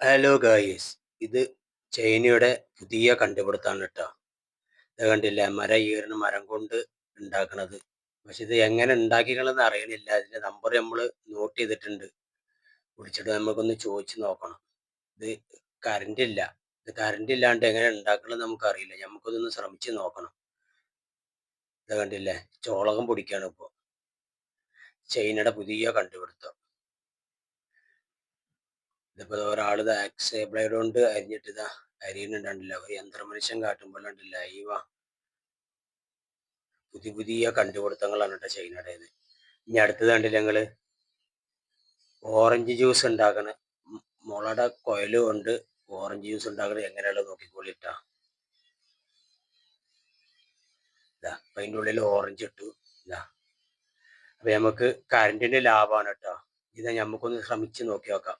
Hello guys ഇത് ചൈനയുടെ പുതിയ കണ്ടുപിടുത്താണ് കേട്ടോ ഇത് കണ്ടില്ല? മരം ഈറിന് മരം കൊണ്ട് ഉണ്ടാക്കണത്. പക്ഷെ ഇത് എങ്ങനെ ഉണ്ടാക്കിക്കണമെന്ന് അറിയണില്ല. അതിന്റെ നമ്പർ നമ്മൾ നോട്ട് ചെയ്തിട്ടുണ്ട്. വിളിച്ചിട്ട് നമുക്കൊന്ന് ചോദിച്ചു നോക്കണം. ഇത് കറണ്ട് ഇല്ല. ഇത് കറണ്ട് ഇല്ലാണ്ട് എങ്ങനെ ഉണ്ടാക്കണമെന്ന് നമുക്കറിയില്ല. നമുക്കൊന്ന് ശ്രമിച്ച് നോക്കണം. ഇത് കണ്ടില്ലേ? ചോളകം പൊടിക്കാണ് ഇപ്പോൾ ചൈനയുടെ പുതിയ കണ്ടുപിടുത്തം. ഇതിപ്പോ ഒരാൾ ഇത് ആക്സ് ബ്ലേഡ് കൊണ്ട് അരിഞ്ഞിട്ട് ഇതാ അരിയുന്നുണ്ടല്ല ഒരു യന്ത്രമനുഷ്യൻ കാട്ടുമ്പോഴുണ്ടല്ല അയ്യവ പുതിയ പുതിയ കണ്ടുപിടുത്തങ്ങളാണ് കേട്ടോ ചൈനയുടേത് ഇനി അടുത്തത് കണ്ടില്ല ഞങ്ങൾ ഓറഞ്ച് ജ്യൂസ് ഉണ്ടാക്കണ മുളയുടെ കൊയൽ കൊണ്ട് ഓറഞ്ച് ജ്യൂസ് ഉണ്ടാക്കണത് എങ്ങനെയുള്ള നോക്കിക്കോളിട്ടാ ഇതാ അതിന്റെ ഉള്ളിൽ ഓറഞ്ച് ഇട്ടു. ഇതാ അപ്പൊ നമുക്ക് കറണ്ടിന്റെ ലാഭമാണ് കേട്ടോ. ഇത് നമുക്കൊന്ന് ശ്രമിച്ച് നോക്കി നോക്കാം.